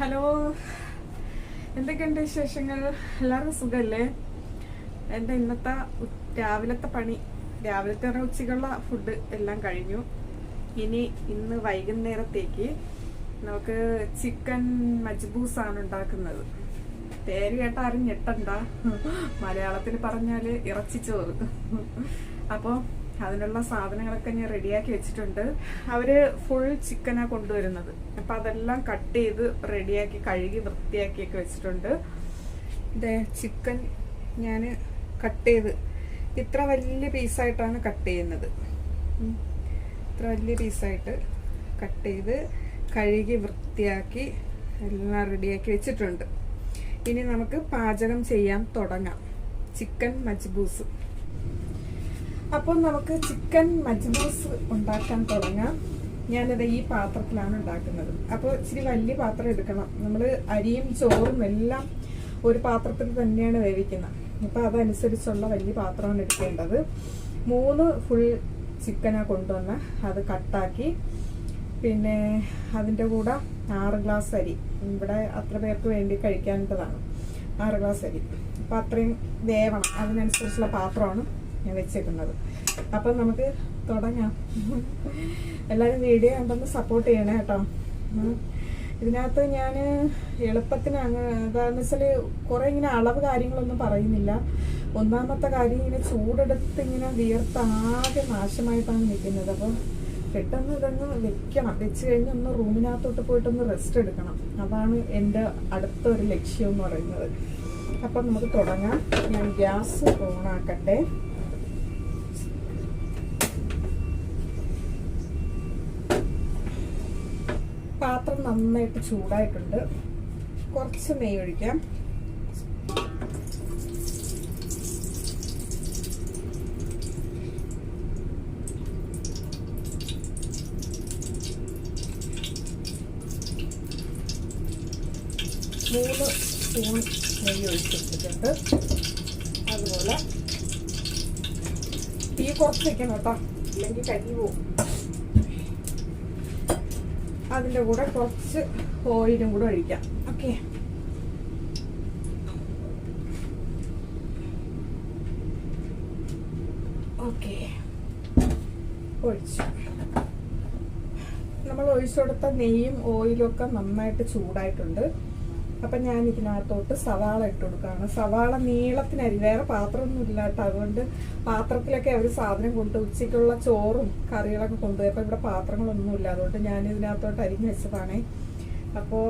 Hello. എന്തൊക്കെയുണ്ട് വിശേഷങ്ങൾ? എല്ലാവർക്കും സുഖമല്ലേ എന്റെ ഇന്നത്തെ രാവിലത്തെ പണി? രാവിലത്തെ ഉച്ചയ്ക്കുള്ള ഫുഡ് എല്ലാം കഴിഞ്ഞു. ഇനി ഇന്ന് വൈകുന്നേരത്തേക്ക് നമുക്ക് ചിക്കൻ മജ്ബൂസ് ആണ് ഉണ്ടാക്കുന്നത്. പേര് കേട്ട ആരും ഞെട്ടണ്ട. മലയാളത്തിൽ പറഞ്ഞാൽ ഇറച്ചിച്ചോറ്. അപ്പോൾ അതിനുള്ള സാധനങ്ങളൊക്കെ ഞാൻ റെഡിയാക്കി വെച്ചിട്ടുണ്ട്. അവർ ഫുൾ ചിക്കനാ കൊണ്ടുവരുന്നത്. അപ്പൊ അതെല്ലാം കട്ട് ചെയ്ത് റെഡിയാക്കി കഴുകി വൃത്തിയാക്കിയൊക്കെ വെച്ചിട്ടുണ്ട്. ഇതേ ചിക്കൻ ഞാൻ കട്ട് ചെയ്ത്. ഇത്ര വലിയ പീസായിട്ടാണ് കട്ട് ചെയ്യുന്നത്. ഇത്ര വലിയ പീസായിട്ട് കട്ട് ചെയ്ത് കഴുകി വൃത്തിയാക്കി എല്ലാം റെഡിയാക്കി വെച്ചിട്ടുണ്ട്. ഇനി നമുക്ക് പാചകം ചെയ്യാൻ തുടങ്ങാം. ചിക്കൻ മജ്ബൂസ്. അപ്പോൾ നമുക്ക് ചിക്കൻ മജ്ബൂസ് ഉണ്ടാക്കാൻ തുടങ്ങാം. ഞാനത് ഈ പാത്രത്തിലാണ് ഉണ്ടാക്കുന്നത്. അപ്പോൾ ഇച്ചിരി വലിയ പാത്രം എടുക്കണം. നമ്മൾ അരിയും ചോറും എല്ലാം ഒരു പാത്രത്തിൽ തന്നെയാണ് വേവിക്കുന്നത്. അപ്പോൾ അതനുസരിച്ചുള്ള വലിയ പാത്രമാണ് എടുക്കേണ്ടത്. മൂന്ന് ഫുൾ ചിക്കനാണ് കൊണ്ടുവന്ന് അത് കട്ടാക്കി. പിന്നെ അതിന്റെ കൂടെ ആറ് ഗ്ലാസ് അരി. ഇവിടെ അത്ര പേർക്ക് വേണ്ടി കഴിക്കാനുള്ളതാണ്. ആറ് ഗ്ലാസ് അരി. അപ്പം അത്രയും വേവണം. അതിനനുസരിച്ചുള്ള പാത്രമാണ്. ഞാൻ വെച്ചേക്കുന്നത്. അപ്പം നമുക്ക് തുടങ്ങാം. എല്ലാവരും വീഡിയോ കണ്ടൊന്ന് സപ്പോർട്ട് ചെയ്യണേ കേട്ടോ. ഇതിനകത്ത് ഞാൻ എളുപ്പത്തിന് അങ്ങ് എന്താണെന്ന് വെച്ചാൽ കുറേ ഇങ്ങനെ അളവ് കാര്യങ്ങളൊന്നും പറയുന്നില്ല. ഒന്നാമത്തെ കാര്യം ഇങ്ങനെ ചൂടെടുത്ത് ഇങ്ങനെ വിയർത്ത് ആകെ നാശമായിട്ടാണ് നിൽക്കുന്നത്. അപ്പോൾ പെട്ടെന്ന് ഇതൊന്ന് വെക്കണം. വെച്ച് കഴിഞ്ഞ് ഒന്ന് റൂമിനകത്തോട്ട് പോയിട്ടൊന്ന് റെസ്റ്റ് എടുക്കണം. അതാണ് എന്റെ അടുത്ത ഒരു ലക്ഷ്യം എന്ന് പറയുന്നത്. അപ്പം നമുക്ക് തുടങ്ങാം. ഞാൻ ഗ്യാസ് ഓണാക്കട്ടെ പാത്രം നന്നായിട്ട് ചൂടായിട്ടുണ്ട്. കുറച്ച് നെയ്യ് ഒഴിക്കാം. മൂന്ന് സ്പൂൺ നെയ്യ് ഒഴിച്ചിട്ടിട്ടുണ്ട്. അതുപോലെ തീ കുറച്ച് വെക്കണം കേട്ടോ. ഇല്ലെങ്കിൽ കരി പോകും. അതിന്റെ കൂടെ കുറച്ച് ഓയിലും കൂടെ ഒഴിക്കാം. ഓക്കെ ഓക്കെ ഒഴിച്ചു. നമ്മൾ ഒഴിച്ചു കൊടുത്ത നെയ്യും ഓയിലും ഒക്കെ നന്നായിട്ട് ചൂടായിട്ടുണ്ട്. അപ്പം ഞാൻ ഇതിനകത്തോട്ട് സവാള ഇട്ട് കൊടുക്കുകയാണ്. സവാള നീളത്തിനരി വേറെ പാത്രമൊന്നും ഇല്ല അതുകൊണ്ട് പാത്രത്തിലൊക്കെ അവർ സാധനം കൊണ്ട് ഉച്ചയ്ക്കുള്ള ചോറും കറികളൊക്കെ കൊണ്ടുപോയി. അപ്പോൾ ഇവിടെ പാത്രങ്ങളൊന്നും ഇല്ല. അതുകൊണ്ട് ഞാൻ ഇതിനകത്തോട്ട് അരിഞ്ഞ് വെച്ചതാണ്. അപ്പോൾ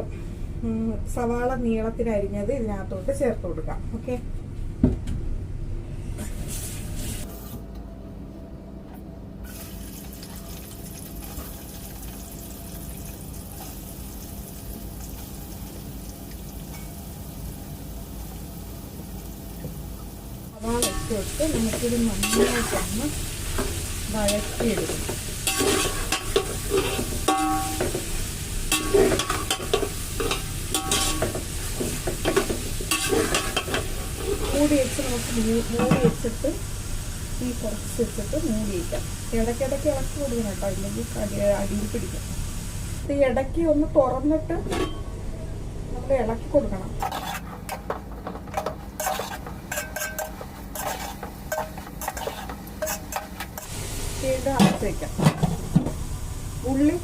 സവാള നീളത്തിനരിഞ്ഞത് ഇതിനകത്തോട്ട് ചേർത്ത് കൊടുക്കാം. ഓക്കെ സവാള കൊടുത്ത് നമുക്കിത് നന്നായിട്ടൊന്ന് വഴറ്റിയെടുക്കും. മൂടി വെച്ച് നമുക്ക് മൂടി വെച്ചിട്ട് ഈ കുറച്ച് വെച്ചിട്ട് മൂടി വയ്ക്കാം ഇടയ്ക്കിടയ്ക്ക് ഇളക്കി കൊടുക്കണം കേട്ടോ അല്ലെങ്കിൽ അടി അടിയിൽ പിടിക്കും. ഇത് ഇടയ്ക്ക് ഒന്ന് തുറന്നിട്ട് നമ്മൾ ഇളക്കി കൊടുക്കണം. വീണ്ടും വെക്കാം. ഉള്ളി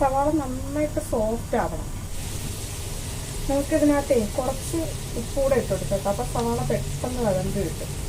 സവാള നന്നായിട്ട് സോഫ്റ്റ് ആവണം. നമുക്കിതിനകത്തേ കുറച്ച് ഉപ്പൂടെ ഇട്ട് കൊടുത്തേക്കാം. അപ്പൊ സവാള പെട്ടെന്ന് വഴണ്ട് കിട്ടും.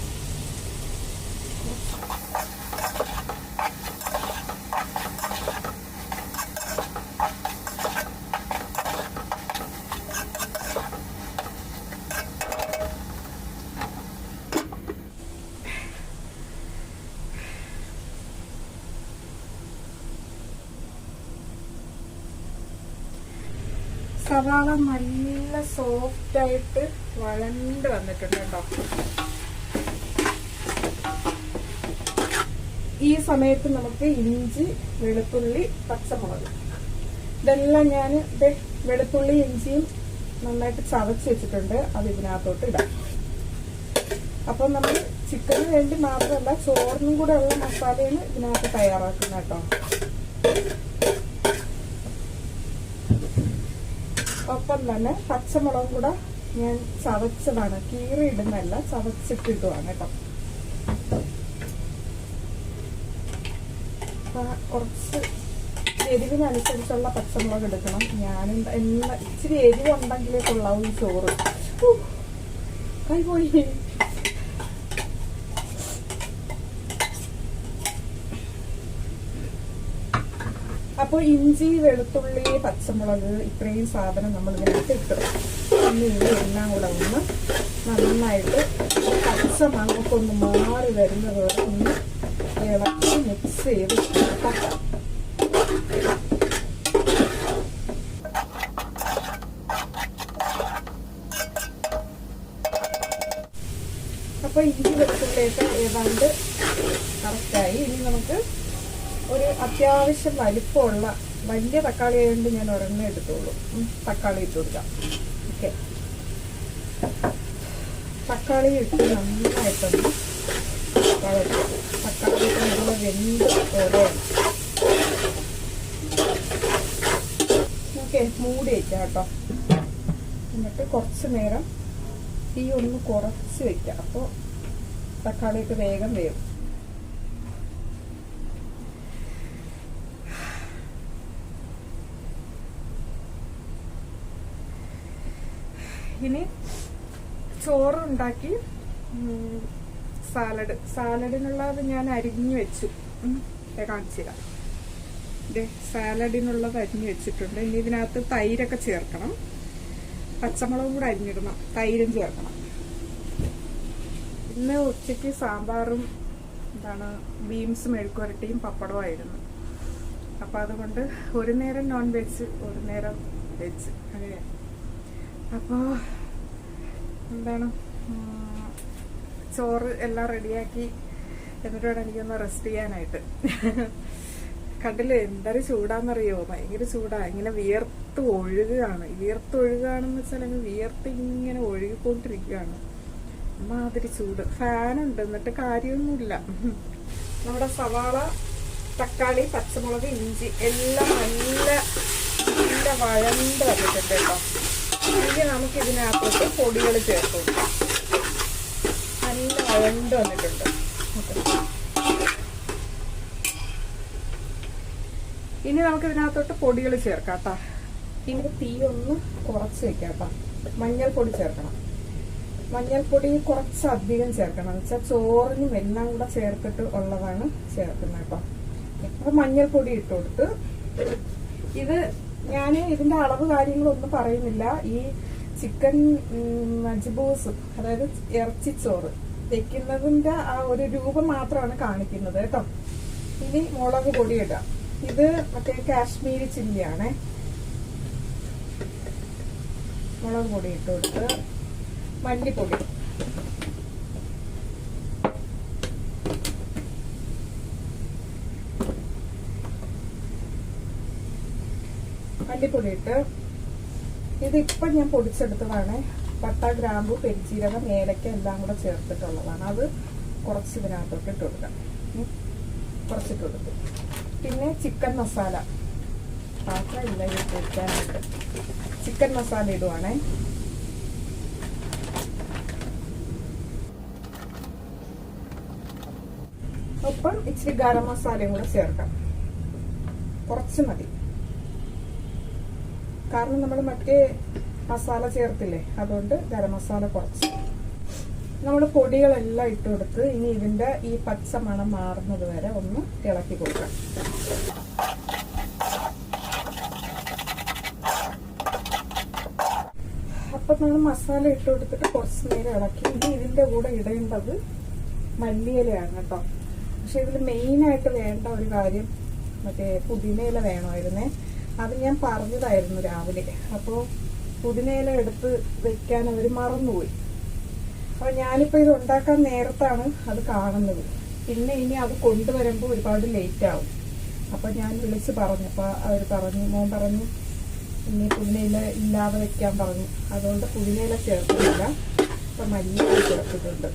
സവാള നല്ല സോഫ്റ്റ് ആയിട്ട് വളണ്ട് വന്നിട്ടുണ്ട് കേട്ടോ. ഈ സമയത്ത് നമുക്ക് ഇഞ്ചി വെളുത്തുള്ളി പച്ചമുളക്. ഇതെല്ലാം ഞാൻ വെളുത്തുള്ളി ഇഞ്ചിയും നന്നായിട്ട് ചതച്ച് വെച്ചിട്ടുണ്ട്. അത് ഇതിനകത്തോട്ട് ഇടാം. അപ്പം നമ്മൾ ചിക്കന് വേണ്ടി മാത്രമല്ല ചോറിനും കൂടെ ഉള്ള മസാലയാണ് ഇതിനകത്ത് തയ്യാറാക്കുന്നത് കേട്ടോ. ഒപ്പം തന്നെ പച്ചമുളകും കൂടെ ഞാൻ ചവച്ചതാണ് കീറി ഇടുന്നല്ല ചവച്ചിട്ടിടുവാണ് കേട്ടോ. കുറച്ച് എരിവിനനുസരിച്ചുള്ള പച്ചമുളക് എടുക്കണം. ഞാൻ എന്താ ഇച്ചിരി എരിവുണ്ടെങ്കിലേ കൊള്ളാവും ചോറ്. കൈ പോയി. അപ്പൊ ഇഞ്ചി വെളുത്തുള്ളി പച്ചമുളക് ഇത്രയും സാധനം നമ്മൾ ഇതിനകത്ത് ഇട്ടു. ഇനി ഇത് എല്ലാം കൂടെ ഒന്ന് നന്നായിട്ട് പച്ച മണമൊക്കെ ഒന്ന് മാറി വരുന്നത് വരെ ഒന്ന് ഇളക്കി മിക്സ് ചെയ്ത് അപ്പൊ ഇഞ്ചി വെളുത്തുള്ളിയൊക്കെ ഏതാണ്ട് കറക്റ്റായി ഇനി നമുക്ക് ഒരു അത്യാവശ്യം വലിപ്പമുള്ള വലിയ തക്കാളി ആയതുകൊണ്ട് ഞാൻ ഒരെണ്ണ എടുത്തോളൂ തക്കാളി ഇട്ട് കൊടുക്കാം. ഓക്കെ. തക്കാളി ഇട്ട് നന്നായിട്ടൊന്ന് തക്കാളി ഇട്ട് വെന്ത് പോലെയാണ് ഓക്കെ മൂടി വയ്ക്കാം കേട്ടോ. എന്നിട്ട് കുറച്ച് നേരം തീ ഒന്ന് കുറച്ച് വയ്ക്കാം അപ്പോൾ തക്കാളിയൊക്കെ വേഗം വേവും ഇനി ചോറ് ഉണ്ടാക്കി ഉം, സാലഡ്. സാലഡിനുള്ളത് ഞാൻ അരിഞ്ഞു വെച്ചു. കാണിച്ചു തരാം. സാലഡിനുള്ളത് അരിഞ്ഞു വെച്ചിട്ടുണ്ട്. ഇനി ഇതിനകത്ത് തൈരൊക്കെ ചേർക്കണം. പച്ചമുളകും കൂടെ അരിഞ്ഞിടണം. തൈരും ചേർക്കണം. ഇന്ന് ഉച്ചയ്ക്ക് സാമ്പാറും എന്താണ് ബീൻസ് മെഴുക്കുരട്ടിയും പപ്പടമായിരുന്നു അപ്പം അതുകൊണ്ട് ഒരു നേരം നോൺ വെജ് ഒരു നേരം വെജ് അങ്ങനെ അപ്പോൾ എന്താണ്? ചോറ് എല്ലാം റെഡിയാക്കി എന്നിട്ട് എനിക്കൊന്ന് റെസ്റ്റ് ചെയ്യാനായിട്ട്. കണ്ടില്ലേ എന്തൊരു ചൂടാന്നറിയോ? ഭയങ്കര ചൂടാ. ഇങ്ങനെ വിയർത്ത് ഒഴുകുകയാണ്. വിയർത്ത് ഒഴുകുകയാണെന്ന് വെച്ചാൽ അങ്ങ് വിയർത്ത് ഇങ്ങനെ ഒഴുകിക്കൊണ്ടിരിക്കുകയാണ്. മാതിരി ചൂട്. ഫാനുണ്ട്. എന്നിട്ട് കാര്യമൊന്നുമില്ല. നമ്മുടെ സവാള തക്കാളി പച്ചമുളക് ഇഞ്ചി എല്ലാം നല്ല നല്ല വഴണ്ട് വന്നിട്ടുണ്ട് കേട്ടോ. ഇനി നമുക്ക് ഇതിനകത്തോട്ട് പൊടികൾ ചേർത്ത് കൊടുക്കാം നല്ല വഴണ്ട് വന്നിട്ടുണ്ട്. ഇനി നമുക്ക് ഇതിനകത്തോട്ട് പൊടികൾ ചേർക്കാം കേട്ടോ. ഇനി തീ ഒന്ന് കുറച്ച് വെക്കാം മഞ്ഞൾപ്പൊടി ചേർക്കണം. മഞ്ഞൾപ്പൊടി കുറച്ച് അധികം ചേർക്കണം. എന്ന് വെച്ചാൽ ചോറിനും എല്ലാം കൂടെ ചേർത്തിട്ട് ഉള്ളതാണ് ചേർക്കുന്നത് കേട്ടോ. അപ്പൊ മഞ്ഞൾപ്പൊടി ഇട്ട് കൊടുത്ത് ഇത് ഞാൻ ഇതിന്റെ അളവ് കാര്യങ്ങളൊന്നും പറയുന്നില്ല. ഈ ചിക്കൻ മജ്ബൂസ് അതായത് ഇറച്ചിച്ചോറ് വെക്കുന്നതിന്റെ ആ ഒരു രൂപം മാത്രമാണ് കാണിക്കുന്നത് കേട്ടോ. ഇനി മുളക് പൊടി ഇടാം. ഇത് മറ്റേ കാശ്മീരി ചില്ലിയാണേ. മുളക് പൊടി ഇട്ട് കൊടുത്ത് മല്ലിപ്പൊടി. മല്ലിപ്പൊടി ഇട്ട് ഇതിപ്പം ഞാൻ പൊടിച്ചെടുത്തതാണ്. പട്ട ഗ്രാമ്പു പെരിച്ചീരകം ഏലക്ക എല്ലാം കൂടെ ചേർത്തിട്ടുള്ളതാണ്. അത് കുറച്ച് ഇതിനകത്തോട്ട് ഇട്ട് കൊടുക്കാം. കുറച്ചിട്ട് കൊടുക്കും. പിന്നെ ചിക്കൻ മസാല. പാത്രമില്ല ചിക്കൻ മസാല ഇടുവാണേ. ഒപ്പം ഇച്ചിരി ഗരം മസാലയും കൂടെ ചേർക്കാം. കുറച്ച് മതി. കാരണം നമ്മൾ മറ്റേ മസാല ചേർത്തില്ലേ? അതുകൊണ്ട് ഗരം മസാല കുറച്ച്. നമ്മൾ പൊടികളെല്ലാം ഇട്ട് കൊടുത്ത് ഇനി ഇതിന്റെ ഈ പച്ച മണം മാറുന്നത് വരെ ഒന്ന് ഇളക്കി കൊടുക്കാം അപ്പൊ നമ്മൾ മസാല ഇട്ട് കൊടുത്തിട്ട് കുറച്ച് നേരം ഇളക്കി. ഇനി ഇതിന്റെ കൂടെ ഇടേണ്ടത് മല്ലിയിലയാണ് കേട്ടോ. പക്ഷെ ഇതിൽ മെയിനായിട്ട് വേണ്ട ഒരു കാര്യം മറ്റേ പുതിനയില വേണമായിരുന്നേ. അത് ഞാൻ പറഞ്ഞതായിരുന്നു രാവിലെ. അപ്പോൾ പുതിനയില എടുത്ത് വെക്കാൻ അവർ മറന്നുപോയി. അപ്പൊ ഞാനിപ്പോ ഇത് ഉണ്ടാക്കാൻ നേരത്താണ് അത് കാണുന്നത്. പിന്നെ ഇനി അത് കൊണ്ടുവരുമ്പോൾ ഒരുപാട് ലേറ്റ് ആവും. അപ്പോൾ ഞാൻ വിളിച്ച് പറഞ്ഞു. അപ്പോൾ അവർ പറഞ്ഞു മോൻ പറഞ്ഞു ഇനി പുതിനയില ഇല്ലാതെ വെക്കാൻ പറഞ്ഞു. അതുകൊണ്ട് പുതിനയില ചേർക്കുന്നില്ല. അപ്പൊ മല്ലിയില ചേർത്തിട്ടുണ്ട്.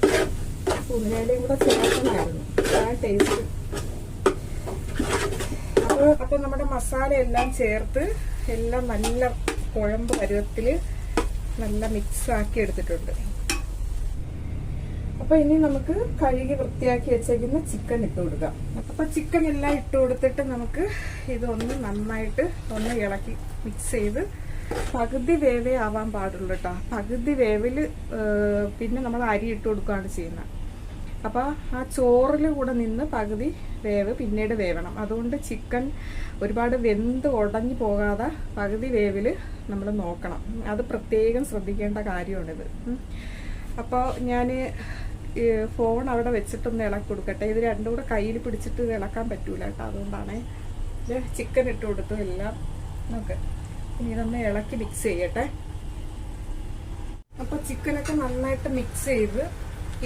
പുതിനയിലയും കൂടെ ചേർക്കണമായിരുന്നു. ആ ടേസ്റ്റ് അപ്പൊ അപ്പൊ നമ്മുടെ മസാല എല്ലാം ചേർത്ത് എല്ലാം നല്ല കുഴമ്പ് പരുവത്തിൽ നല്ല മിക്സ് ആക്കി എടുത്തിട്ടുണ്ട്. അപ്പൊ ഇനി നമുക്ക് കഴുകി വൃത്തിയാക്കി വെച്ചേക്കുന്ന ചിക്കൻ ഇട്ട് കൊടുക്കാം. അപ്പൊ ചിക്കൻ എല്ലാം ഇട്ട് കൊടുത്തിട്ട് നമുക്ക് ഇതൊന്ന് നന്നായിട്ട് ഒന്ന് ഇളക്കി മിക്സ് ചെയ്ത് പകുതി വേവേ ആവാൻ പാടുള്ളൂ കേട്ടോ പകുതി വേവിൽ പിന്നെ നമ്മൾ അരി ഇട്ട് കൊടുക്കുകയാണ് ചെയ്യുന്നത്. അപ്പൊ ആ ചോറിൽ കൂടെ നിന്ന് പകുതി വേവ് പിന്നീട് വേവണം. അതുകൊണ്ട് ചിക്കൻ ഒരുപാട് വെന്ത് ഉടഞ്ഞു പോകാതെ പകുതി വേവിൽ നമ്മൾ നോക്കണം. അത് പ്രത്യേകം ശ്രദ്ധിക്കേണ്ട കാര്യമാണിത്. അപ്പോൾ ഞാൻ ഫോൺ അവിടെ വെച്ചിട്ടൊന്ന് ഇളക്കി കൊടുക്കട്ടെ. ഇത് രണ്ടും കൂടെ കയ്യിൽ പിടിച്ചിട്ട് ഇളക്കാൻ പറ്റൂല കേട്ടോ. അതുകൊണ്ടാണ് ചിക്കൻ ഇട്ട് കൊടുത്തു എല്ലാം. നോക്ക് ഇനി ഇതൊന്ന് ഇളക്കി മിക്സ് ചെയ്യട്ടെ. അപ്പോൾ ചിക്കനൊക്കെ നന്നായിട്ട് മിക്സ് ചെയ്ത്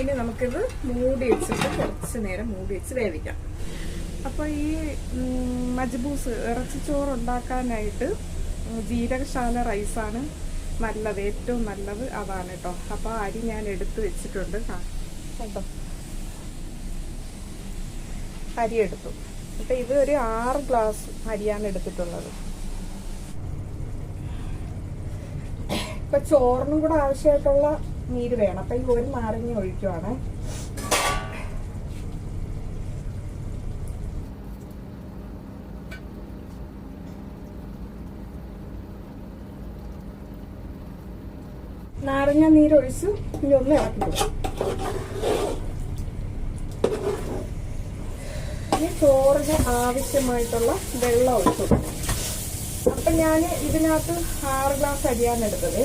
ഇനി നമുക്കിത് മൂടി വെച്ചിട്ട് കുറച്ച് നേരം മൂടി വെച്ച് വേവിക്കാം. അപ്പോൾ ഈ മജ്ബൂസ് ഇറച്ചിച്ചോറ് ഉണ്ടാക്കാനായിട്ട് ജീരകശാല റൈസാണ് നല്ലത് ഏറ്റവും നല്ലത് അതാണ് കേട്ടോ അപ്പോൾ അരി ഞാൻ എടുത്തു വെച്ചിട്ടുണ്ട്. അരി എടുത്തു. അപ്പം ഇത് ഒരു ആറ് ഗ്ലാസ് അരിയാണ് എടുത്തിട്ടുള്ളത്. ഇപ്പൊ ചോറിനും കൂടെ ആവശ്യമായിട്ടുള്ള നീര് വേണം. അപ്പൊ ഈ ഒരു നാരങ്ങ ഒഴിക്കുവാണ്. നാരങ്ങ നീര് ഒഴിച്ച് ഇനി ഒന്ന് ഇളക്കി കൊടുക്കും. ഇനി ചോറിന് ആവശ്യമായിട്ടുള്ള വെള്ളം ഒഴിച്ചു കൊടുക്കും. അപ്പൊ ഞാൻ ഇതിനകത്ത് ആറ് ഗ്ലാസ് അരിയാണ് എടുത്തത്.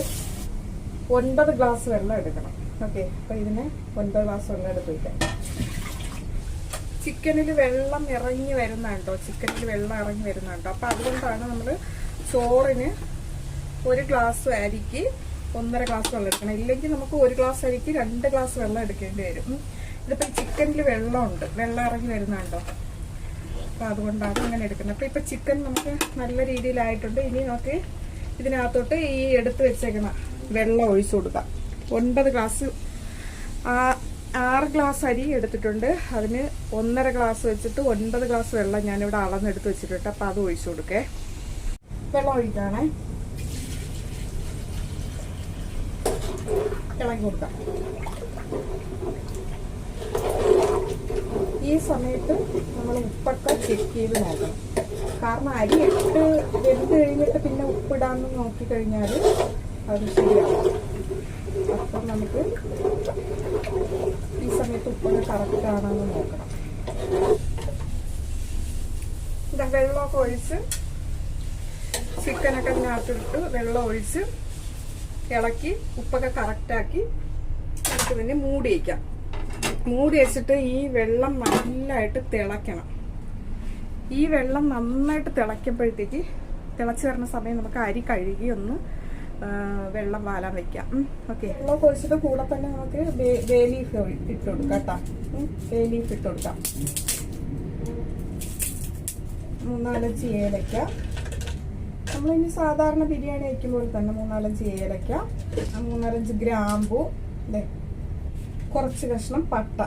ഒൻപത് ഗ്ലാസ് വെള്ളം എടുക്കണം. ഓക്കെ അപ്പൊ ഇതിന് ഒൻപത് ഗ്ലാസ് വെള്ളം എടുത്ത് വയ്ക്കാം ചിക്കനിൽ വെള്ളം ഇറങ്ങി വരുന്നുണ്ടോ ചിക്കനിൽ വെള്ളം ഇറങ്ങി വരുന്നുണ്ടോ അപ്പൊ അതുകൊണ്ടാണ് നമ്മൾ ചോറിന് ഒരു ഗ്ലാസ് അരിക്ക് ഒന്നര ഗ്ലാസ് വെള്ളം എടുക്കണം. ഇല്ലെങ്കിൽ നമുക്ക് ഒരു ഗ്ലാസ് അരിക്ക് രണ്ട് ഗ്ലാസ് വെള്ളം എടുക്കേണ്ടി വരും. ഇതിപ്പോൾ ഇതിപ്പോ ചിക്കനിൽ വെള്ളമുണ്ട്. വെള്ളം ഇറങ്ങി വരുന്നുണ്ടോ അപ്പൊ അതുകൊണ്ടാണ് അങ്ങനെ എടുക്കുന്നത്. അപ്പൊ ഇപ്പൊ ചിക്കൻ നമുക്ക് നല്ല രീതിയിലായിട്ടുണ്ട്. ഇനി നമുക്ക് ഇതിനകത്തോട്ട് ഈ എടുത്ത് വെച്ചേക്കണ. വെള്ളം ഒഴിച്ചു കൊടുക്കാം ഒൻപത് ഗ്ലാസ് ആറ് ഗ്ലാസ് അരി എടുത്തിട്ടുണ്ട്. അതിന് ഒന്നര ഗ്ലാസ് വെച്ചിട്ട് ഒൻപത് ഗ്ലാസ് വെള്ളം ഞാനിവിടെ അളന്നെടുത്ത് വെച്ചിട്ടുണ്ട്. അപ്പം അത് ഒഴിച്ചു കൊടുക്കേ. വെള്ളം ഒഴിക്കാണേ. ഇളക്കി കൊടുക്കാം. ഈ സമയത്ത് നമ്മൾ ഉപ്പൊക്കെ ചെക്ക് ചെയ്ത് നോക്കണം. കാരണം അരി ഇട്ട് വെന്ത് കഴിഞ്ഞിട്ട് പിന്നെ ഉപ്പിടാന്ന് നോക്കിക്കഴിഞ്ഞാൽ അത് ശരിയാവും അപ്പം നമുക്ക് ഈ സമയത്ത് ഉപ്പൊക്കെ കറക്റ്റ് ആണെന്ന് നോക്കണം. ഇതാ വെള്ളമൊക്കെ ഒഴിച്ച് ചിക്കനൊക്കെ ഇതിനകത്തിട്ട് വെള്ളം ഒഴിച്ച് ഇളക്കി ഉപ്പൊക്കെ കറക്റ്റാക്കി നമുക്ക് പിന്നെ മൂടി വയ്ക്കാം മൂടി വെച്ചിട്ട് ഈ വെള്ളം നല്ലതായിട്ട് തിളയ്ക്കണം. ഈ വെള്ളം നന്നായിട്ട് തിളയ്ക്കുമ്പോഴത്തേക്ക് തിളച്ച് വരുന്ന സമയം നമുക്ക് അരി കഴുകി ഒന്ന് വെള്ളം വാലാൻ വെക്കാം. ഓക്കെ. വെള്ളം കുഴിച്ചിട്ട് കൂടെ തന്നെ നമുക്ക് ബേ ലീഫ് ഇട്ട് കൊടുക്കാം കേട്ടോ. ബേ ലീഫ് ഇട്ട് കൊടുക്കാം. മൂന്നാലഞ്ച് ഏലക്ക. നമ്മളിനി സാധാരണ ബിരിയാണി വയ്ക്കുമ്പോൾ തന്നെ മൂന്നാലഞ്ച് ഏലക്ക ആ മൂന്നാലഞ്ച് ഗ്രാമ്പു അല്ലേ കുറച്ച് കഷ്ണം പട്ട.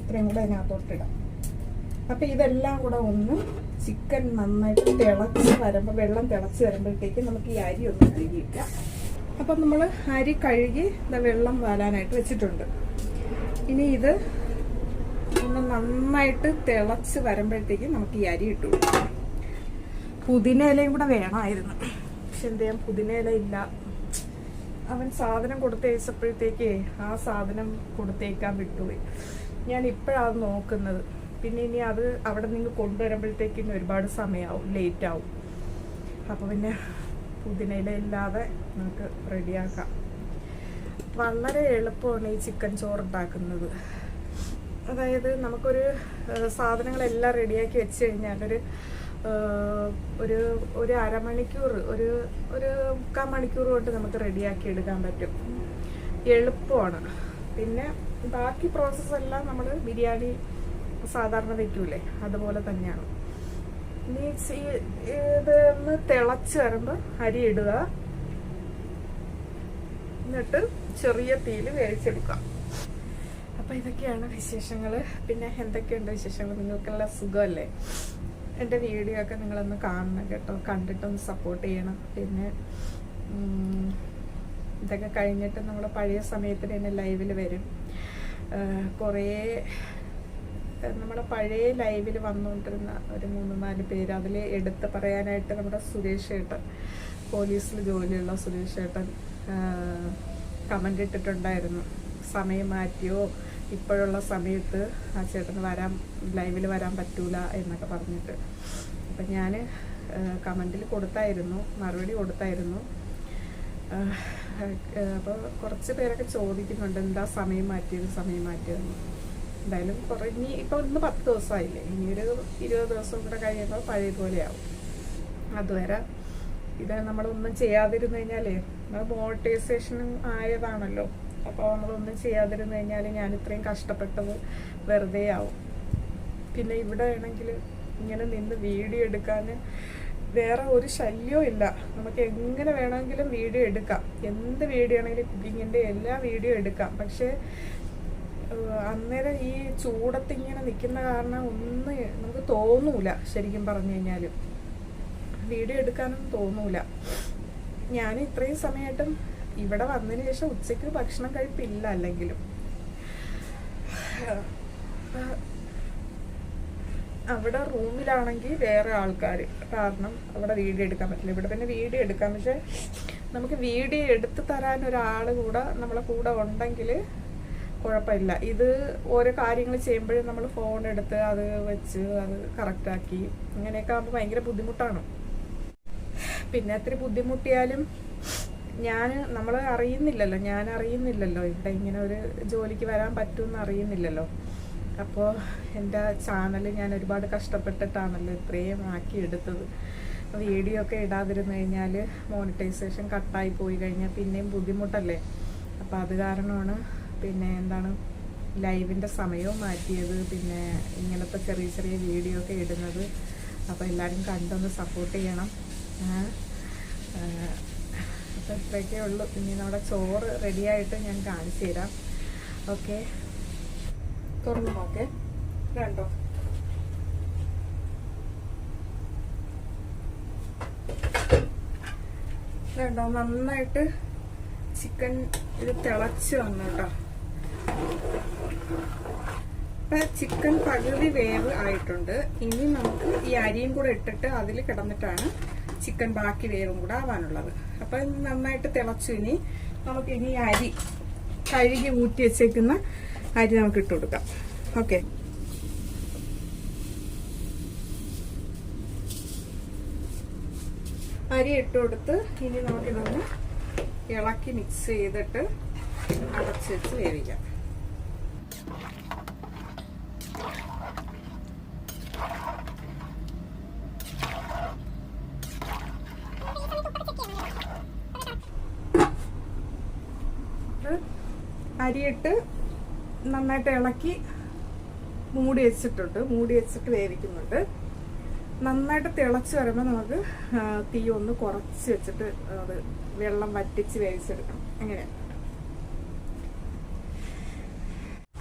ഇത്രയും കൂടെ അതിനകത്തോട്ടിടാം അപ്പം ഇതെല്ലാം കൂടെ ഒന്ന് ചിക്കൻ നന്നായിട്ട് തിളച്ച് വരുമ്പോൾ വെള്ളം തിളച്ച് വരുമ്പോഴത്തേക്ക് നമുക്ക് ഈ അരി ഒന്ന് കഴുകിയിട്ടാം അപ്പം നമ്മൾ അരി കഴുകി വെള്ളം വാലാനായിട്ട് വെച്ചിട്ടുണ്ട്. ഇനി ഇത് ഒന്ന് നന്നായിട്ട് തിളച്ച് വരുമ്പോഴത്തേക്ക് നമുക്ക് ഈ അരി ഇട്ടു പുതിന ഇലയും കൂടെ വേണമായിരുന്നു. പക്ഷെ എന്ത് ചെയ്യാൻ പുതിന ഇല ഇല്ല. അവൻ സാധനം കൊടുത്തയച്ചപ്പോഴത്തേക്കേ ആ സാധനം കൊടുത്തേക്കാൻ വിട്ടുപോയി. ഞാൻ ഇപ്പോഴാണ് നോക്കുന്നത്. പിന്നെ ഇനി അത് അവിടെ നിങ്ങൾ കൊണ്ടുവരുമ്പോഴത്തേക്കും ഒരുപാട് സമയമാവും ലേറ്റ് ആവും. അപ്പോൾ പിന്നെ പുതിനയില ഇല ഇല്ലാതെ നമുക്ക് റെഡിയാക്കാം വളരെ എളുപ്പമാണ് ഈ ചിക്കൻ ചോറ് ഉണ്ടാക്കുന്നത്. അതായത് നമുക്കൊരു സാധനങ്ങളെല്ലാം റെഡിയാക്കി വെച്ച് കഴിഞ്ഞാൽ ഒരു ഒരു ഒരു അരമണിക്കൂർ ഒരു ഒരു മുക്കാൽ മണിക്കൂർ കൊണ്ട് നമുക്ക് റെഡിയാക്കി എടുക്കാൻ പറ്റും. എളുപ്പമാണ്. പിന്നെ ബാക്കി പ്രോസസ്സെല്ലാം നമ്മൾ ബിരിയാണി സാധാരണ വെക്കൂലേ അതുപോലെ തന്നെയാണ്. ഇനി ഇത് ഒന്ന് തിളച്ച് വരുമ്പോൾ അരി ഇടുക. എന്നിട്ട് ചെറിയ തീയിൽ വേവിച്ചെടുക്കാം അപ്പൊ ഇതൊക്കെയാണ് വിശേഷങ്ങൾ പിന്നെ എന്തൊക്കെയുണ്ട് വിശേഷങ്ങൾ നിങ്ങൾക്കെല്ലാം സുഖമല്ലേ? എന്റെ വീഡിയോ ഒക്കെ നിങ്ങളൊന്ന് കാണണം കേട്ടോ. കണ്ടിട്ടൊന്ന് സപ്പോർട്ട് ചെയ്യണം. പിന്നെ ഇതൊക്കെ കഴിഞ്ഞിട്ട് നമ്മൾ പഴയ സമയത്തിന് തന്നെ ലൈവിൽ വരും. കുറേ നമ്മുടെ പഴയ ലൈവിൽ വന്നുകൊണ്ടിരുന്ന ഒരു മൂന്ന് നാല് പേര് അതിൽ എടുത്ത് പറയാനായിട്ട് നമ്മുടെ സുരേഷ് ഏട്ടൻ പോലീസിൽ ജോലിയുള്ള സുരേഷ് ഏട്ടൻ കമന്റ് ഇട്ടിട്ടുണ്ടായിരുന്നു. സമയം മാറ്റിയോ? ഇപ്പോഴുള്ള സമയത്ത് ആ ചേട്ടന് വരാൻ ലൈവിൽ വരാൻ പറ്റൂല എന്നൊക്കെ പറഞ്ഞിട്ട്. അപ്പം ഞാൻ കമന്റിൽ കൊടുത്തായിരുന്നു മറുപടി കൊടുത്തായിരുന്നു. അപ്പോൾ കുറച്ച് പേരൊക്കെ ചോദിക്കുന്നുണ്ട് എന്താ സമയം മാറ്റിയത് സമയം മാറ്റിയതെന്ന്. എന്തായാലും കുറേ ഇനി ഇപ്പോൾ ഇന്ന് പത്ത് ദിവസമായില്ലേ. ഇനി ഒരു ഇരുപത് ദിവസം കൂടെ കഴിയുമ്പോൾ പഴയതുപോലെയാവും. അതുവരെ ഇത് നമ്മളൊന്നും ചെയ്യാതിരുന്നു കഴിഞ്ഞാലേ നമ്മൾ മോണിറ്റൈസേഷനും ആയതാണല്ലോ. അപ്പോൾ നമ്മളൊന്നും ചെയ്യാതിരുന്നു കഴിഞ്ഞാൽ ഞാൻ ഇത്രയും കഷ്ടപ്പെട്ടത് വെറുതെ ആവും പിന്നെ ഇവിടെ ആണെങ്കിൽ ഇങ്ങനെ നിന്ന് വീഡിയോ എടുക്കാൻ വേറെ ഒരു ശല്യവും ഇല്ല. നമുക്ക് എങ്ങനെ വേണമെങ്കിലും വീഡിയോ എടുക്കാം. എന്ത് വീഡിയോ ആണെങ്കിലും കുക്കിങ്ങിന്റെ എല്ലാ വീഡിയോ എടുക്കാം. പക്ഷേ അന്നേരം ഈ ചൂടത്ത് ഇങ്ങനെ നിൽക്കുന്ന കാരണം ഒന്നും നമുക്ക് തോന്നൂല ശരിക്കും പറഞ്ഞു കഴിഞ്ഞാൽ വീഡിയോ എടുക്കാനൊന്നും തോന്നൂല. ഞാൻ ഇത്രയും സമയമായിട്ടും ഇവിടെ വന്നതിന് ശേഷം ഉച്ചയ്ക്ക് ഭക്ഷണം കഴിപ്പില്ല അല്ലെങ്കിലും. അവിടെ റൂമിലാണെങ്കിൽ വേറെ ആൾക്കാർ കാരണം അവിടെ വീഡിയോ എടുക്കാൻ പറ്റില്ല. ഇവിടെ പിന്നെ വീഡിയോ എടുക്കാം. പക്ഷെ നമുക്ക് വീഡിയോ എടുത്ത് തരാൻ ഒരാൾ കൂടെ നമ്മളെ കൂടെ ഉണ്ടെങ്കിൽ കുഴപ്പമില്ല. ഇത് ഓരോ കാര്യങ്ങൾ ചെയ്യുമ്പോഴും നമ്മൾ ഫോൺ എടുത്ത് അത് വെച്ച് അത് കറക്റ്റാക്കി അങ്ങനെയൊക്കെ ആകുമ്പോൾ ഭയങ്കര ബുദ്ധിമുട്ടാണ്. പിന്നെ അത്ര ബുദ്ധിമുട്ടിയാലും ഞാൻ നമ്മൾ അറിയുന്നില്ലല്ലോ. ഞാൻ അറിയുന്നില്ലല്ലോ. ഇവിടെ ഇങ്ങനെ ഒരു ജോലിക്ക് വരാൻ പറ്റുമെന്ന് അറിയുന്നില്ലല്ലോ. അപ്പോൾ എന്റെ ചാനൽ ഞാൻ ഒരുപാട് കഷ്ടപ്പെട്ടിട്ടാണല്ലോ ഇത്രയും ആക്കി എടുത്തത്. വീഡിയോ ഒക്കെ ഇടാതിരുന്നു കഴിഞ്ഞാൽ മോണിറ്റൈസേഷൻ കട്ടായി പോയി കഴിഞ്ഞാൽ പിന്നെയും ബുദ്ധിമുട്ടല്ലേ? അപ്പോൾ അത് കാരണമാണ് പിന്നെ എന്താണ് ലൈവിന്റെ സമയവും മാറ്റിയത് പിന്നെ ഇങ്ങനത്തെ ചെറിയ ചെറിയ വീഡിയോ ഒക്കെ ഇടുന്നത്. അപ്പോൾ എല്ലാവരും കണ്ടൊന്ന് സപ്പോർട്ട് ചെയ്യണം. അപ്പോൾ ഇത്രയൊക്കെ ഉള്ളൂ. പിന്നെ നമ്മുടെ ചോറ് റെഡിയായിട്ട് ഞാൻ കാണിച്ചു തരാം. ഓക്കെ? തുറന്നു നോക്കേ രണ്ടോ രണ്ടോ നന്നായിട്ട് ചിക്കൻ ഇത് തിളച്ച് വന്നു കേട്ടോ. ചിക്കൻ പകുതി വേവ് ആയിട്ടുണ്ട്. ഇനി നമുക്ക് ഈ അരിയും കൂടെ ഇട്ടിട്ട് അതിൽ കിടന്നിട്ടാണ് ചിക്കൻ ബാക്കി വേവും കൂടെ ആവാനുള്ളത്. അപ്പൊ നന്നായിട്ട് തിളച്ചു ഇനി നമുക്ക് ഇനി അരി കഴുകി ഊറ്റി വെച്ചേക്കുന്ന അരി നമുക്ക് ഇട്ട് കൊടുക്കാം. ഓക്കെ. അരി ഇട്ട് കൊടുത്ത് ഇനി നമുക്കിതൊന്ന് ഇളക്കി മിക്സ് ചെയ്തിട്ട് അടച്ച് വെച്ച് വേവിക്കാം ഇത് അരിയിട്ട് നന്നായിട്ട് ഇളക്കി മൂടി വെച്ചിട്ടുണ്ട്. മൂടി വെച്ചിട്ട് വേവിക്കുന്നുണ്ട്. നന്നായിട്ട് തിളച്ച് വരുമ്പോൾ നമുക്ക് തീ ഒന്ന് കുറച്ച് വെച്ചിട്ട് അത് വെള്ളം വറ്റിച്ച് വേവിച്ചെടുക്കണം. അങ്ങനെ.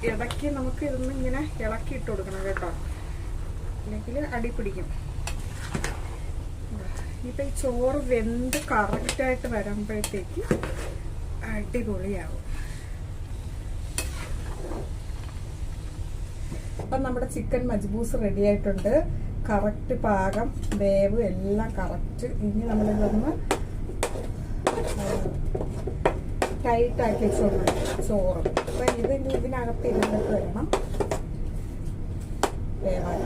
ഇടയ്ക്ക് നമുക്ക് ഇതൊന്നും ഇങ്ങനെ ഇളക്കി ഇട്ട് കൊടുക്കണം കേട്ടോ. അല്ലെങ്കിൽ അടി പിടിക്കും. ഇപ്പം ഈ ചോറ് വെന്ത് കറക്റ്റായിട്ട് വരുമ്പോഴത്തേക്ക് അടിപൊളിയാവും. അപ്പം നമ്മുടെ ചിക്കൻ മജ്ബൂസ് റെഡി ആയിട്ടുണ്ട്. കറക്റ്റ് പാകം വേവ് എല്ലാം കറക്റ്റ് ഇനി നമ്മളിതൊന്ന് ടൈറ്റാക്കി വെച്ചോളാം ചോറ്. അപ്പം ഇത് ഇനി ഇതിനകത്ത് ഇരുന്നിട്ട് വരണം. വേവാൻ.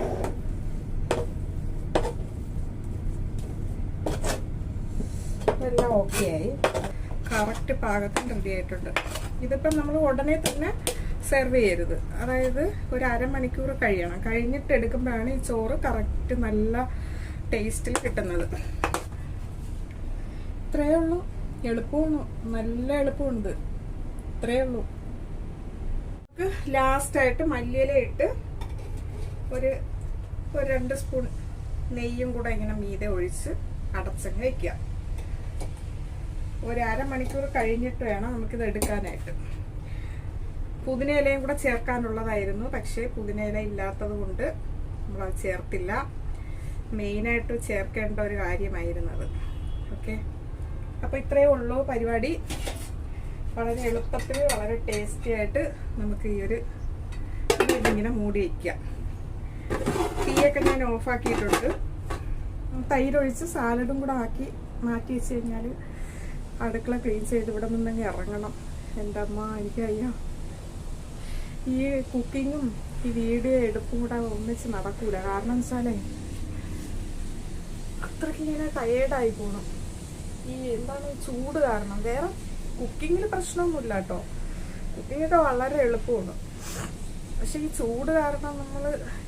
എല്ലാം ഓക്കെ ആയി. കറക്റ്റ് പാകത്തിന് റെഡി ആയിട്ടുണ്ട്. ഇതിപ്പം നമ്മൾ ഉടനെ തന്നെ സെർവ് ചെയ്യരുത്. അതായത് ഒരു അരമണിക്കൂർ കഴിയണം. കഴിഞ്ഞിട്ട് എടുക്കുമ്പോഴാണ് ഈ ചോറ് കറക്റ്റ് നല്ല ടേസ്റ്റിൽ കിട്ടുന്നത്. ഇത്രയേ ഉള്ളൂ. എളുപ്പമാണ്. നല്ല എളുപ്പമുണ്ട്. ഇത്രയേ ഉള്ളൂ. ലാസ്റ്റ് ആയിട്ട് മല്ലിയില ഇട്ട് ഒരു ഒരു രണ്ട് സ്പൂൺ നെയ്യും കൂടെ ഇങ്ങനെ മീതെ ഒഴിച്ച് അടച്ചങ്ങ് വയ്ക്കുക ഒരു അരമണിക്കൂർ കഴിഞ്ഞിട്ട് വേണം നമുക്കിത് എടുക്കാനായിട്ട്. പുതിന ഇലയും കൂടെ ചേർക്കാനുള്ളതായിരുന്നു. പക്ഷേ പുതിനയില ഇല ഇല്ലാത്തത് കൊണ്ട് നമ്മളത് ചേർത്തില്ല. മെയിനായിട്ട് ചേർക്കേണ്ട ഒരു കാര്യമായിരുന്നത് ഓക്കെ? അപ്പോൾ ഇത്രയേ ഉള്ളൂ പരിപാടി. വളരെ എളുപ്പത്തിൽ വളരെ ടേസ്റ്റി ആയിട്ട് നമുക്ക് ഈ ഒരു ഇതിങ്ങനെ മൂടി വയ്ക്കാം തീയൊക്കെ ഞാൻ ഓഫാക്കിയിട്ടുണ്ട്. തൈരൊഴിച്ച് സാലഡും കൂടെ ആക്കി മാറ്റി വെച്ച് കഴിഞ്ഞാൽ അടുക്കള ക്ലീൻ ചെയ്ത് ഇവിടെ നിന്നെങ്കിൽ ഇറങ്ങണം. എന്റെ അമ്മ? എനിക്കയ്യോ ഈ കുക്കിങ്ങും ഈ വീഡിയോ എടുപ്പും കൂടെ ഒന്നിച്ച് നടക്കൂല. കാരണം വെച്ചാലേ അത്രയ്ക്ക് ഇങ്ങനെ ടയേർഡായി പോകണം ഈ എന്താണ് ചൂട് കാരണം. വേറെ കുക്കിങ്ങിൽ പ്രശ്നമൊന്നുമില്ല കേട്ടോ. കുക്കിങ്ങൊക്കെ വളരെ എളുപ്പമാണ്. പക്ഷെ ഈ ചൂട് കാരണം നമ്മൾ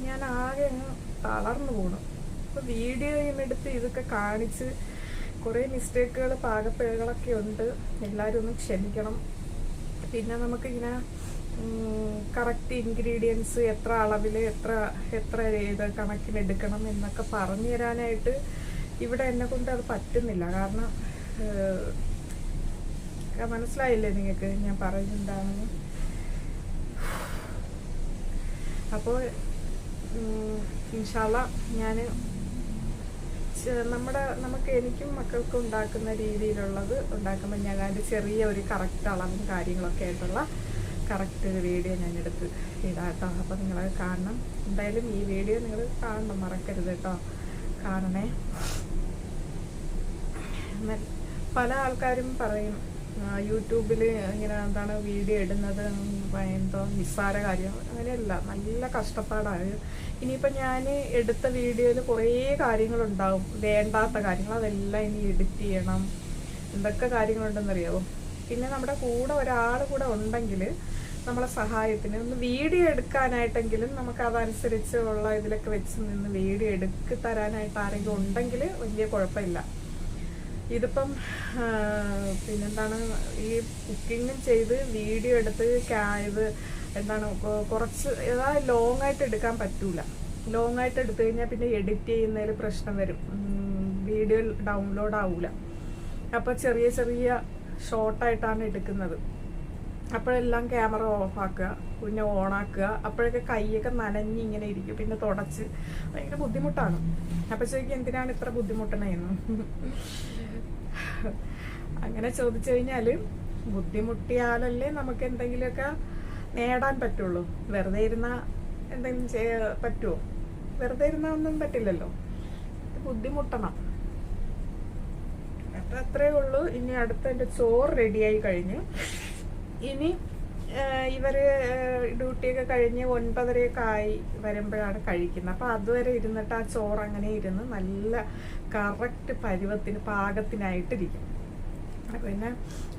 ഞാൻ ആകെ അങ്ങ് തളർന്നു പോകണം അപ്പോൾ വീഡിയോയും എടുത്ത് ഇതൊക്കെ കാണിച്ച് കുറേ മിസ്റ്റേക്കുകൾ പാകപ്പിഴകളൊക്കെ ഉണ്ട്. എല്ലാവരും ഒന്ന് ക്ഷമിക്കണം. പിന്നെ നമുക്കിങ്ങനെ കറക്റ്റ് ഇൻഗ്രീഡിയൻസ് എത്ര അളവിൽ എത്ര എത്ര ഇത് കണക്കിനെടുക്കണം എന്നൊക്കെ പറഞ്ഞു തരാനായിട്ട് ഇവിടെ എന്നെ കൊണ്ട് അത് പറ്റുന്നില്ല. കാരണം മനസ്സിലായില്ലേ നിങ്ങൾക്ക് ഞാൻ പറയുന്നുണ്ടാണെന്ന് അപ്പോൾ ഇൻഷാല്ല ഞാൻ നമ്മുടെ നമുക്ക് എനിക്കും മക്കൾക്കും ഉണ്ടാക്കുന്ന രീതിയിലുള്ളത് ഉണ്ടാക്കുമ്പോൾ ഞാൻ അതിന്റെ ചെറിയ ഒരു കറക്റ്റ് അളവും കാര്യങ്ങളൊക്കെ ആയിട്ടുള്ള കറക്റ്റ് വീഡിയോ ഞാൻ എടുത്ത് ഇടാം കേട്ടോ അപ്പോൾ നിങ്ങളത് കാണണം. എന്തായാലും ഈ വീഡിയോ നിങ്ങൾ കാണണം. മറക്കരുത് കേട്ടോ. കാണണേ. പല ആൾക്കാരും പറയും യൂട്യൂബിൽ ഇങ്ങനെ എന്താണ് വീഡിയോ ഇടുന്നത് എന്തോ നിസ്സാര കാര്യം. അങ്ങനെയല്ല. നല്ല കഷ്ടപ്പാടാണ്. ഇനിയിപ്പോൾ ഞാൻ എടുത്ത വീഡിയോയിൽ കുറേ കാര്യങ്ങളുണ്ടാവും. വേണ്ടാത്ത കാര്യങ്ങൾ അതെല്ലാം ഇനി എഡിറ്റ് ചെയ്യണം. എന്തൊക്കെ കാര്യങ്ങളുണ്ടെന്നറിയാവോ? പിന്നെ നമ്മുടെ കൂടെ ഒരാൾ കൂടെ ഉണ്ടെങ്കിൽ നമ്മളെ സഹായത്തിന് ഒന്ന് വീഡിയോ എടുക്കാനായിട്ടെങ്കിലും നമുക്ക് അതനുസരിച്ച് ഉള്ള ഇതിലൊക്കെ വെച്ച് നിന്ന് വീഡിയോ എടുക്കി തരാനായിട്ട് ആരെങ്കിലും ഉണ്ടെങ്കിൽ വലിയ കുഴപ്പമില്ല. ഇതിപ്പം പിന്നെന്താണ് ഈ കുക്കിങ്ങും ചെയ്ത് വീഡിയോ എടുത്ത് ഇത് എന്താണ് കുറച്ച് ഏതാ ലോങ് ആയിട്ട് എടുക്കാൻ പറ്റൂല. ലോങ് ആയിട്ട് എടുത്തു കഴിഞ്ഞാൽ പിന്നെ എഡിറ്റ് ചെയ്യുന്നതിൽ പ്രശ്നം വരും. വീഡിയോ ഡൗൺലോഡ് ആവൂല. അപ്പോൾ ചെറിയ ചെറിയ ഷോർട്ടായിട്ടാണ് എടുക്കുന്നത്. അപ്പോഴെല്ലാം ക്യാമറ ഓഫാക്കുക പിന്നെ ഓണാക്കുക അപ്പോഴൊക്കെ കൈയൊക്കെ നനഞ്ഞ് ഇങ്ങനെ ഇരിക്കും. പിന്നെ തുടച്ച്. ഭയങ്കര ബുദ്ധിമുട്ടാണ്. അപ്പൊ ചോദിക്കും എന്തിനാണ് ഇത്ര ബുദ്ധിമുട്ടണേന്ന്? അങ്ങനെ ചോദിച്ചു കഴിഞ്ഞാൽ ബുദ്ധിമുട്ടിയാലല്ലേ നമുക്ക് എന്തെങ്കിലുമൊക്കെ നേടാൻ പറ്റുള്ളൂ. വെറുതെ ഇരുന്ന എന്തെങ്കിലും പറ്റുമോ വെറുതെ ഇരുന്ന ഒന്നും പറ്റില്ലല്ലോ. ബുദ്ധിമുട്ടണം. അത്രേ ഉള്ളൂ. ഇനി അടുത്ത എന്റെ ചോറ് റെഡിയായി കഴിഞ്ഞു. ഇനി ഇവർ ഡ്യൂട്ടിയൊക്കെ കഴിഞ്ഞ് ഒൻപതരയൊക്കെ ആയി വരുമ്പോഴാണ് കഴിക്കുന്നത്. അപ്പൊ അതുവരെ ഇരുന്നിട്ട് ആ ചോറ് അങ്ങനെ ഇരുന്ന് നല്ല കറക്റ്റ് പരുവത്തിന് പാകത്തിനായിട്ടിരിക്കും. പിന്നെ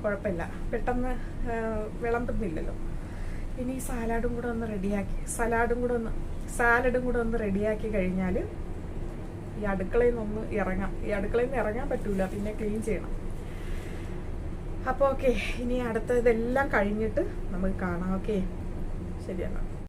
കുഴപ്പമില്ല. പെട്ടെന്ന് വിളമ്പുന്നില്ലല്ലോ. ഇനി സാലാഡും കൂടെ ഒന്ന് റെഡിയാക്കി സലാഡും കൂടെ ഒന്ന് സാലഡും കൂടെ ഒന്ന് റെഡിയാക്കി കഴിഞ്ഞാൽ ഈ അടുക്കളയിൽ നിന്നൊന്ന് ഇറങ്ങാം. ഈ അടുക്കളയിൽ നിന്ന് ഇറങ്ങാൻ പറ്റൂല പിന്നെ ക്ലീൻ ചെയ്യണം. അപ്പോൾ ഓക്കെ ഇനി അടുത്ത ഇതെല്ലാം കഴിഞ്ഞിട്ട് നമുക്ക് കാണാം ഓക്കെ ശരിയെന്നാ